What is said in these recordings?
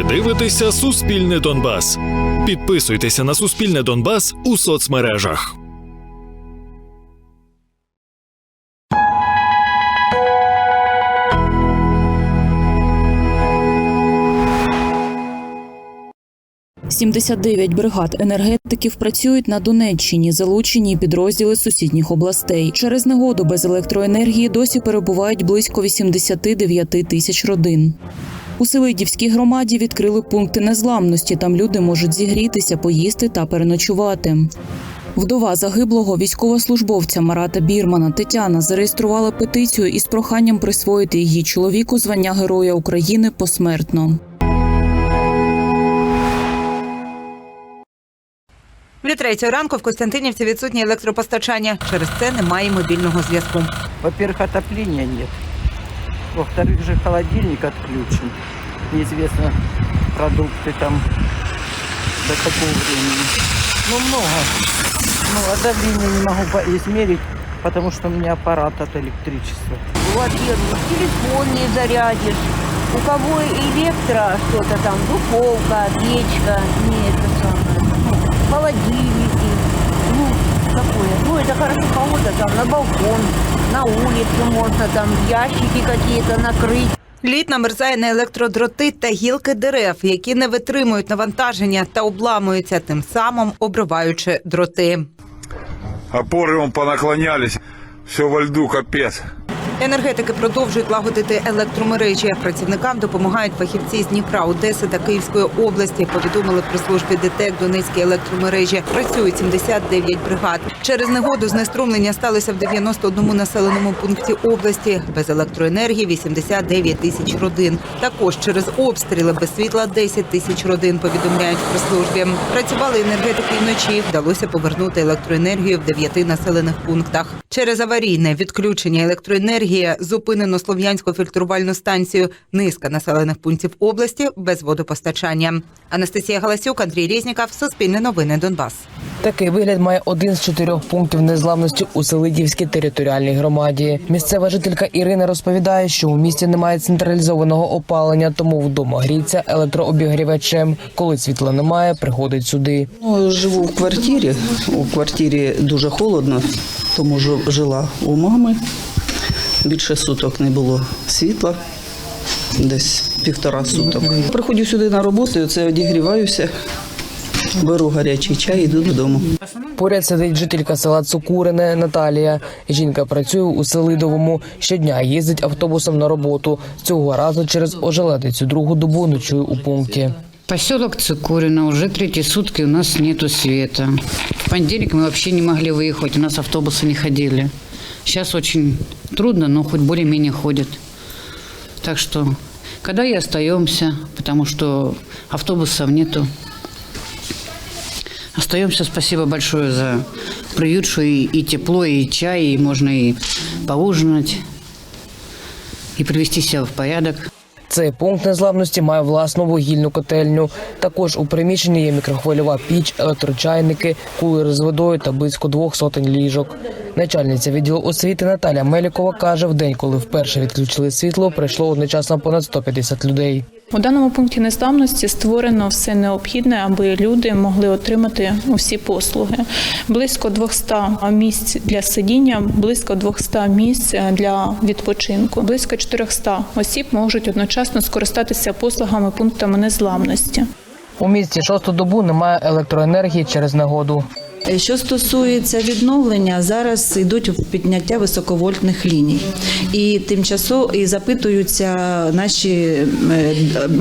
Ви дивитеся Суспільне Донбас. Підписуйтеся на Суспільне Донбас у соцмережах. – 79 бригад енергетиків працюють на Донеччині, залучені підрозділи сусідніх областей. Через негоду без електроенергії досі перебувають близько 89 тисяч родин. У Селидівській громаді відкрили пункти незламності. Там люди можуть зігрітися, поїсти та переночувати. Вдова загиблого військовослужбовця Марата Бірмана Тетяна зареєструвала петицію із проханням присвоїти її чоловіку звання Героя України посмертно. Від третьої ранку в Костянтинівці відсутнє електропостачання. Через це немає мобільного зв'язку. Во-первых, отопления нет. Во-вторых, же холодильник отключен. Неизвестно, продукты там до какого времени. Ну, много. Ну, а давление не могу измерить, потому что у меня аппарат от электричества. Во-первых, телефон не зарядишь. У кого электро, что-то там, духовка, печка, не хорошо там на балкон, на улицу можно там ящики какие-то накрыть. Лід намерзає на електродроти та гілки дерев, які не витримують навантаження та обламуються, тим самим обриваючи дроти. Опори вон понаклонялись. Все во льду, капец. Енергетики продовжують лагодити електромережі. Працівникам допомагають фахівці з Дніпра, Одеси та Київської області. Повідомили при службі ДТЕК Донецькій електромережі. Працюють 79 бригад. Через негоду знеструмлення сталося в 91 населеному пункті області. Без електроенергії 89 тисяч родин. Також через обстріли без світла 10 тисяч родин. Повідомляють в прес-службі. Працювали енергетики вночі. Вдалося повернути електроенергію в 9 населених пунктах. Через аварійне відключення електроенергії зупинено слов'янську фільтрувальну станцію. Низка населених пунктів області без водопостачання. Анастасія Галасюк, Андрій Резніков, Суспільне новини Донбас. Такий вигляд має один з чотирьох пунктів незламності у Селидівській територіальній громаді. Місцева жителька Ірина розповідає, що у місті немає централізованого опалення, тому вдома гріється електрообігрівачем. Коли світла немає, приходить сюди. Ну, живу в квартирі. У квартирі дуже холодно, тому жила у мами Більше суток не було світла, десь півтора суток. Приходжу сюди на роботу, це одігріваюся, беру гарячий чай, йду додому. Поряд сидить жителька села Цукурине Наталія. Жінка працює у Селидовому. Щодня їздить автобусом на роботу. Цього разу через ожеледицю другу добу ночує у пункті. Поселок Цикурино, уже третьи сутки у нас нету света. В понедельник мы вообще не могли выехать, у нас автобусы не ходили. Сейчас очень трудно, но хоть более-менее ходят. Так что, когда и остаемся, потому что автобусов нету. Остаемся, спасибо большое за приют, что и, и тепло, и чай, и можно и поужинать, и привести себя в порядок. Цей пункт незламності має власну вугільну котельню. Також у приміщенні є мікрохвильова піч, електрочайники, кулери з водою та близько двох сотень ліжок. Начальниця відділу освіти Наталя Мелікова каже, в день, коли вперше відключили світло, прийшло одночасно понад 150 людей. У даному пункті незламності створено все необхідне, аби люди могли отримати усі послуги. Близько 200 місць для сидіння, близько 200 місць для відпочинку. Близько 400 осіб можуть одночасно скористатися послугами пунктами незламності. У місті шосту добу немає електроенергії через негоду. Що стосується відновлення, зараз йдуть в підняття високовольтних ліній, і тимчасово і запитуються наші е,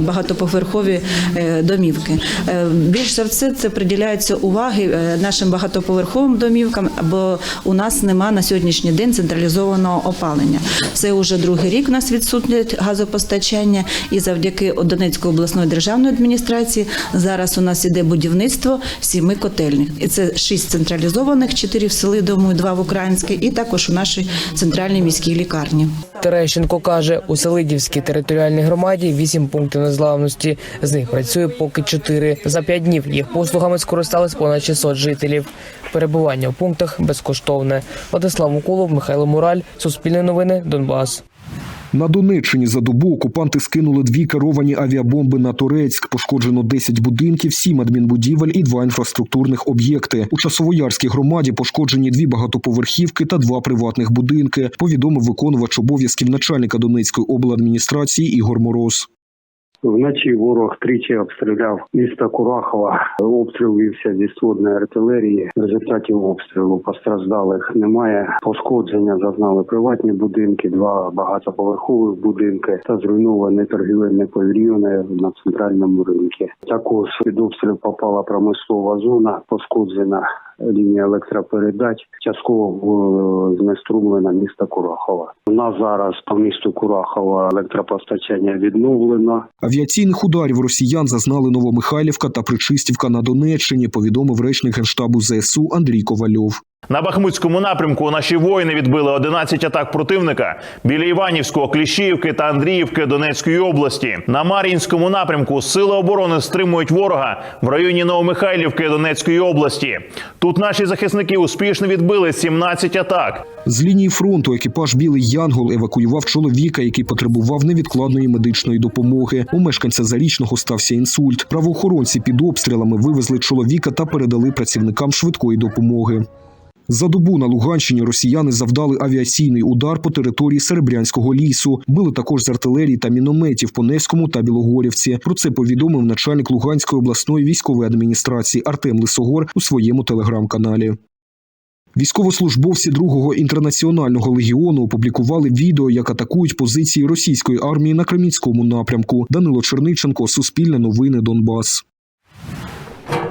багатоповерхові е, домівки. Е, Більш за все це приділяється уваги е, нашим багатоповерховим домівкам, бо у нас нема на сьогоднішній день централізованого опалення. Це вже другий рік у нас відсутнє газопостачання, і завдяки Донецької обласної державної адміністрації зараз у нас іде будівництво сіми котельних. І це шість централізованих, чотири в Селидовому, два в Українській, і також у нашій центральній міській лікарні. Терещенко каже, у Селидівській територіальній громаді вісім пунктів незламності. З них працює поки чотири. За п'ять днів їх послугами скористались понад 600 жителів. Перебування в пунктах безкоштовне. Владислав Миколов, Михайло Мураль, Суспільне новини, Донбас. На Донеччині за добу окупанти скинули дві керовані авіабомби на Турецьк. Пошкоджено 10 будинків, 7 адмінбудівель і два інфраструктурних об'єкти. У Часовоярській громаді пошкоджені дві багатоповерхівки та два приватних будинки. Повідомив виконувач обов'язків начальника Донецької обладміністрації Ігор Мороз. Вночі ворог тричі обстріляв місто Курахова. Обстріл вівся зі сводної артилерії. В результаті обстрілу постраждалих немає. Пошкодження зазнали приватні будинки, два багатоповерхових будинки та зруйновані торгівельні павільйони на центральному ринку. Також під обстріл попала промислова зона, пошкоджена лінія електропередач, частково е, знеструмлена міста Курахова. У нас зараз по місту Курахова електропостачання відновлено. Авіаційних ударів росіян зазнали Новомихайлівка та Причистівка на Донеччині. Повідомив речник генштабу ЗСУ Андрій Ковальов. На Бахмутському напрямку наші воїни відбили 11 атак противника біля Іванівського, Кліщіївки та Андріївки Донецької області. На Мар'їнському напрямку сили оборони стримують ворога в районі Новомихайлівки Донецької області. Тут наші захисники успішно відбили 17 атак. З лінії фронту екіпаж Білий Янгол евакуював чоловіка, який потребував невідкладної медичної допомоги. У мешканця зарічного стався інсульт. Правоохоронці під обстрілами вивезли чоловіка та передали працівникам швидкої допомоги. За добу на Луганщині росіяни завдали авіаційний удар по території Серебрянського лісу. Били також з артилерії та мінометів по Невському та Білогорівці. Про це повідомив начальник Луганської обласної військової адміністрації Артем Лисогор у своєму телеграм-каналі. Військовослужбовці другого інтернаціонального легіону опублікували відео, як атакують позиції російської армії на Кремінському напрямку. Данило Черниченко, Суспільне новини Донбас.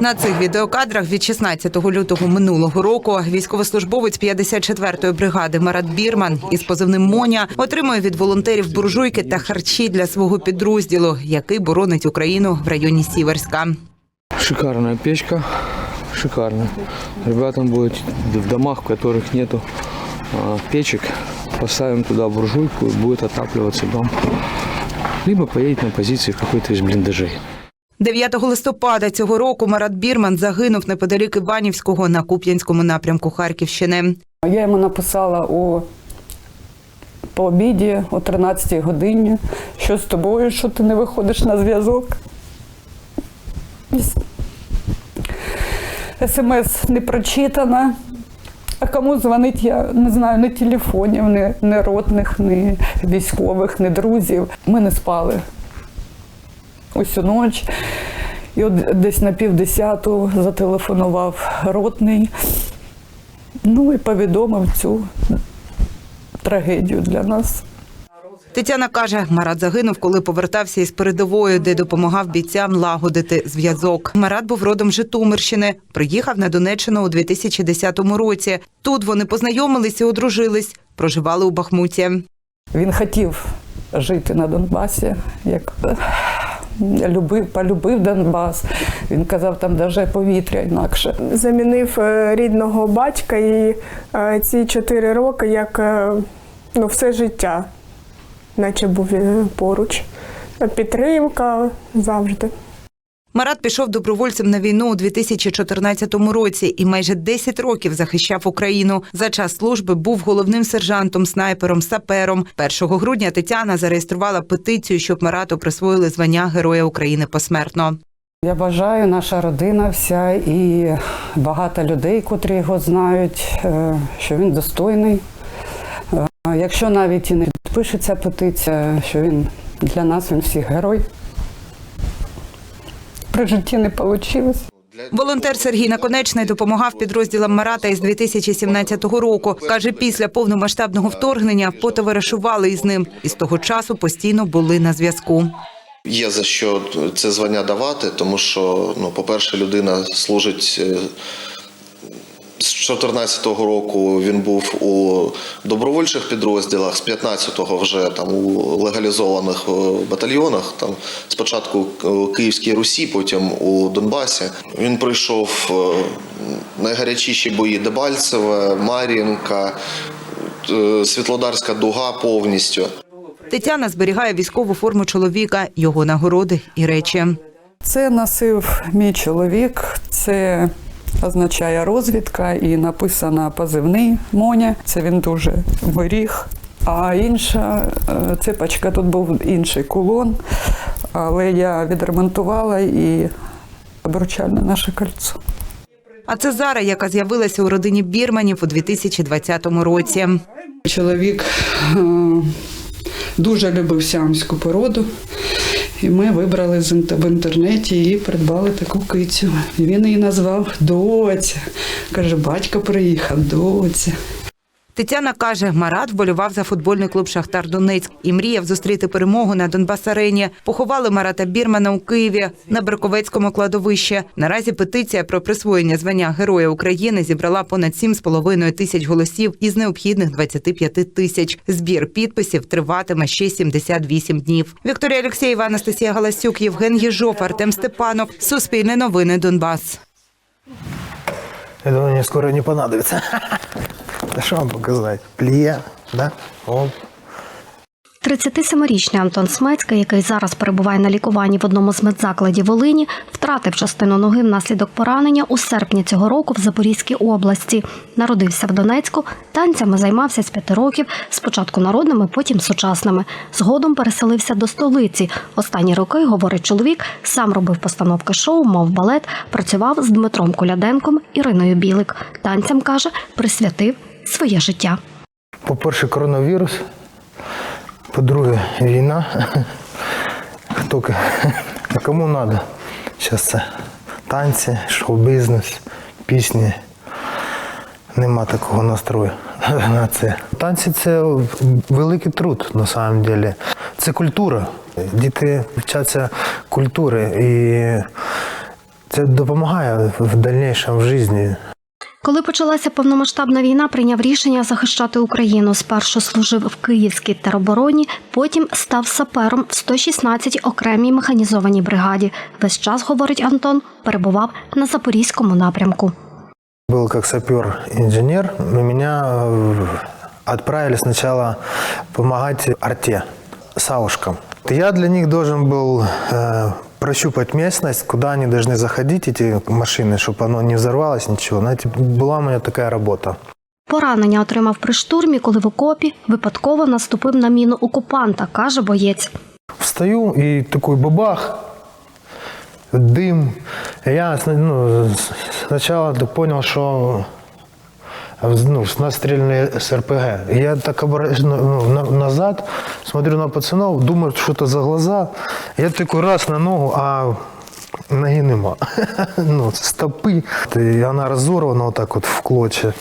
На цих відеокадрах від 16 лютого минулого року військовослужбовець 54-ї бригади Марат Бірман із позивним Моня отримує від волонтерів буржуйки та харчі для свого підрозділу, який боронить Україну в районі Сіверська. Шикарная печка, шикарная. Ребятам будет в домах, в которых нету печек, поставим туда буржуйку и будет отапливаться дом. Либо поедет на позиции в какой-то из блиндажей. 9 листопада цього року Марат Бірман загинув неподалік Іванівського на Куп'янському напрямку Харківщини. Я йому написала у по обіді о 13-й годині, що з тобою, що ти не виходиш на зв'язок. СМС не прочитана. А кому дзвонить, я не знаю, ні телефонів, ні, ні ротних, ні військових, ні друзів. Ми не спали усю ніч. І от десь на півдесяту зателефонував ротний. Ну і повідомив цю трагедію для нас. Тетяна каже, Марат загинув, коли повертався із передової, де допомагав бійцям лагодити зв'язок. Марат був родом Житомирщини. Приїхав на Донеччину у 2010 році. Тут вони познайомились і одружились. Проживали у Бахмуті. Він хотів жити на Донбасі, як любив, полюбив Донбас. Він казав, там навіть повітря інакше. замінив е, рідного батька і е, ці чотири роки як е, ну, все життя, наче був поруч. Підтримка завжди. Марат пішов добровольцем на війну у 2014 році і майже 10 років захищав Україну. За час служби був головним сержантом, снайпером, сапером. 1 грудня Тетяна зареєструвала петицію, щоб Марату присвоїли звання Героя України посмертно. Я бажаю, наша родина вся і багато людей, котрі його знають, е, що він достойний. Е, Якщо навіть і не підпишеться петиція, що він для нас він всіх герой. При житті не вийшло. Волонтер Сергій Наконечний допомагав підрозділам Марата із 2017 року. Каже, після повномасштабного вторгнення потоваришували із ним і з того часу постійно були на зв'язку. Є за що це звання давати, тому що, ну, по-перше, людина служить е, з 14-го року. Він був у добровольчих підрозділах, з 15-го вже там у легалізованих е, батальйонах. Там спочатку у Київській Русі, потім у Донбасі. Він пройшов е, найгарячіші бої Дебальцеве, Мар'їнка, е, Світлодарська дуга повністю. Тетяна зберігає військову форму чоловіка, його нагороди і речі. Це носив мій чоловік, це означає розвідка і написано позивний Моня. Це він дуже беріг А інша е, цепочка, тут був інший кулон, але я відремонтувала і обручальне наше кольцо. А це Зара, яка з'явилася у родині Бірманів у 2020 році. Чоловік е, дуже любив сіамську породу, і ми вибрали в інтернеті і придбали таку кицю. Він її назвав Доця. Каже, батько приїхав, доця. Тетяна каже, Марат вболював за футбольний клуб Шахтар Донецьк і мріяв зустріти перемогу на Донбас-арені. Поховали Марата Бірмана у Києві на Берковецькому кладовищі. Наразі петиція про присвоєння звання Героя України зібрала понад 7,5 тисяч голосів із необхідних 25 тисяч. Збір підписів триватиме ще 78 днів. Вікторія Олексєєва, Анастасія Галасюк, Євген Єжов, Артем Степанов. Суспільне новини Донбас. Я думаю, мне скоро не понадобится. Да что вам показать? Плия, да? Оп. 37-річний Антон Смецький, який зараз перебуває на лікуванні в одному з медзакладів Волині, втратив частину ноги внаслідок поранення у серпні цього року в Запорізькій області. Народився в Донецьку, танцями займався з п'яти років, спочатку народними, потім сучасними. Згодом переселився до столиці. Останні роки, говорить чоловік, сам робив постановки шоу, мав балет, працював з Дмитром Коляденком, Іриною Білик. Танцям каже, присвятив своє життя. По-перше, коронавірус. По-друге, війна. Хто кому треба? Зараз це танці, шоу-бізнес, пісні. Нема такого настрою на це. Танці це великий труд на самом деле. Це культура. Діти вчаться культури і це допомагає в дальнейшем в житті. Коли почалася повномасштабна війна, прийняв рішення захищати Україну. Спершу служив в Київській теробороні, потім став сапером в 116 окремій механізованій бригаді. Весь час, говорить Антон, перебував на запорізькому напрямку. Был как сапер-инженер, и меня э, отправили сначала помогать арте, саушкам. Я для них должен был э, прощупать местность, куда они должны заходить, эти машины, чтобы оно не взорвалось, ничего. Знаете, была у меня такая работа. Поранення отримав при штурмі, коли в окопі випадково наступив на міну окупанта, каже боєць. Встаю и такой бабах, дым. Я сна- ну, с- сначала так понял, что ну, настреленные с РПГ. Я так обра- ну, на- назад смотрю на пацанов, думаю, что это за глаза. Я такой раз на ногу, а ноги нема. ну, стопы. И она разорвана вот так вот в клочья.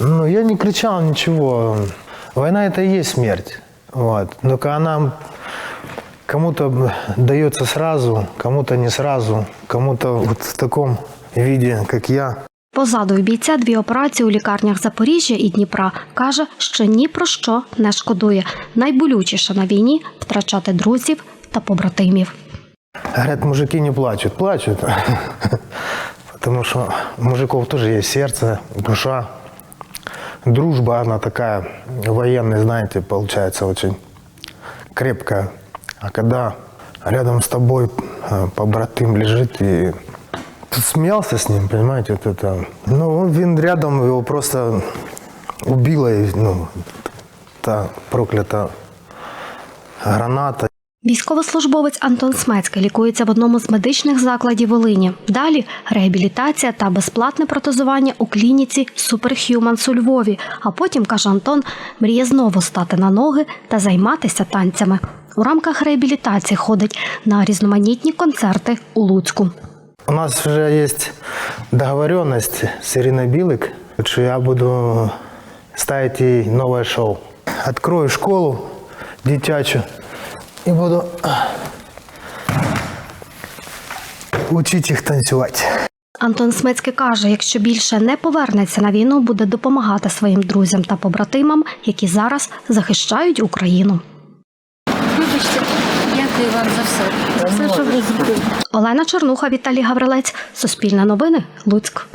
Ну, я не кричал ничего. Война это и есть смерть. Вот. Только она кому-то дается сразу, кому-то не сразу, кому-то вот в таком виде, как я. Позаду бійця дві операції у лікарнях Запоріжжя і Дніпра. Каже, що ні про що не шкодує. Найболючіше на війні втрачати друзів та побратимів. Говорят, мужики не плачут. Плачут. Потому что у мужиков тоже есть сердце, душа. Дружба, она такая военная, знаете, получается очень крепкая. А когда рядом с тобой э, побратим лежит и ты смеялся с ним, понимаете, вот это. Ну, он він рядом, его просто убила, ну, та проклята граната. Військовослужбовець Антон Смецький лікується в одному з медичних закладів Волині. Далі реабілітація та безплатне протезування у клініці Superhumans у Львові. А потім, каже Антон, мріє знову стати на ноги та займатися танцями. У рамках реабілітації ходить на різноманітні концерти у Луцьку. У нас вже є договоренность з Іриною Білик, що я буду ставити нове шоу. Открою школу дитячу і буду учити їх танцювати. Антон Смецький каже, якщо більше не повернеться на війну, буде допомагати своїм друзям та побратимам, які зараз захищають Україну. Дякую вам за все. За все, що ви зробили. Олена Чернуха, Віталій Гаврилець, Суспільне новини, Луцьк.